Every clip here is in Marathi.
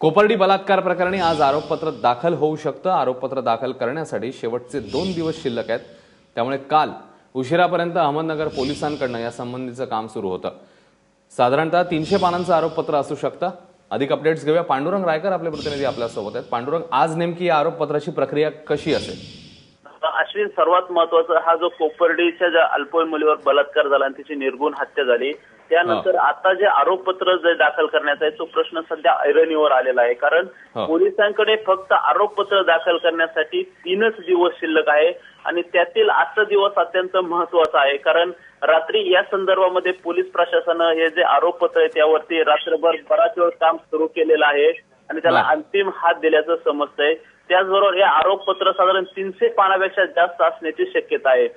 कोपर्डी बलात्कार प्रकरणी आज आरोपपत्र दाखल होऊ शकतं. आरोपपत्र दाखल करण्यासाठी शेवटचे दोन दिवस शिल्लक आहेत. त्यामुळे काल उशिरापर्यंत अहमदनगर पोलिसांकडनं या संबंधीचं काम सुरू होतं. साधारणतः तीनशे पानांचं आरोपपत्र असू शकतं. अधिक अपडेट्स घेऊया. पांडुरंग रायकर आपले प्रतिनिधी आपल्यासोबत आहेत. पांडुरंग आज नेमकी या आरोपपत्राची प्रक्रिया कशी असेल? अश्विन सर्वात महत्त्वाचा हा जो कोपर्डीच्या ज्या अल्पवयीन मुलीवर बलात्कार झाला आणि तिची निर्गुण हत्या झाली त्यानंतर आता जे आरोपपत्र जे दाखल करण्याचा आहे तो प्रश्न सध्या ऐरणीवर आलेला आहे कारण. पोलिसांकडे फक्त आरोपपत्र दाखल करण्यासाठी तीनच दिवस शिल्लक आहे आणि त्यातील आजचा दिवस अत्यंत महत्त्वाचा आहे कारण रात्री या संदर्भामध्ये पोलीस प्रशासनानं हे जे आरोपपत्र आहे त्यावरती रात्रभर बराच वेळ काम सुरू केलेलं आहे आणि त्याला. अंतिम हात दिल्याचं समजतंय त्याचबरोबर हे आरोपपत्र साधारण तीनशे पानापेक्षा जास्त असण्याची शक्यता आहे.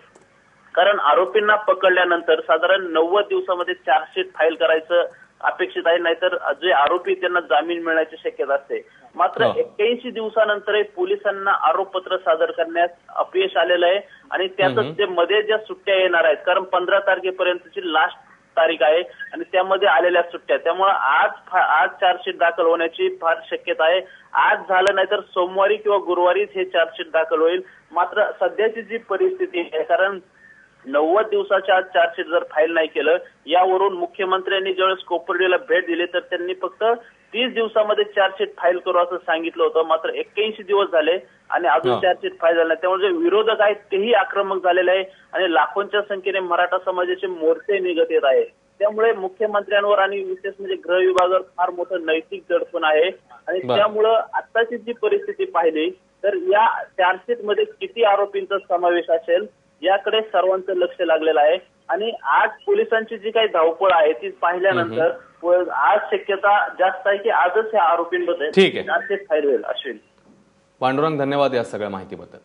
कारण आरोपींना पकडल्यानंतर साधारण नव्वद दिवसामध्ये चार्जशीट फाईल करायचं अपेक्षित आहे नाहीतर जे आरोपी त्यांना जामीन मिळण्याची शक्यता असते. मात्र. एक्क्याऐंशी दिवसानंतरही पोलिसांना आरोपपत्र सादर करण्यास अपयश आलेलं आहे आणि त्यातच जे मध्ये ज्या सुट्ट्या येणार आहेत कारण पंधरा तारखेपर्यंतची लास्ट तारीख आहे आणि त्यामध्ये आलेल्या सुट्ट्या त्यामुळे आज आज चार्जशीट दाखल होण्याची फार शक्यता आहे. आज झालं नाही तर सोमवारी किंवा गुरुवारीच हे चार्जशीट दाखल होईल. मात्र सध्याची जी परिस्थिती आहे कारण नव्वद दिवसाच्या आत चार्जशीट जर फाईल नाही केलं यावरून मुख्यमंत्र्यांनी ज्यावेळेस कोपर्डीला भेट दिली तर त्यांनी फक्त तीस दिवसामध्ये चार्जशीट फाईल करू असं सांगितलं होतं मात्र एक्क्याऐंशी दिवस झाले आणि अजून. चार्जशीट फाईल झाला नाही. त्यामुळे जे विरोधक आहेत तेही आक्रमक झालेले आहे आणि लाखोंच्या संख्येने मराठा समाजाचे मोर्चे निघत येत आहे त्यामुळे मुख्यमंत्र्यांवर आणि विशेष म्हणजे गृह विभागावर फार मोठं नैतिक दडपण आहे आणि. त्यामुळं आताची जी परिस्थिती पाहिली तर या चार्जशीटमध्ये किती आरोपींचा समावेश असेल याकडे सर्वांचं लक्ष लागलेलं आहे. आणि आज पोलिसांची जी काही धावपळ आहे ती पाहिल्यानंतर आज शक्यता जास्त आहे की आजच या आरोपींबद्दल ठीक आहे. चार्जशीट फाईल होईल अश्विन. पांडुरंग धन्यवाद या सगळ्या माहितीबद्दल.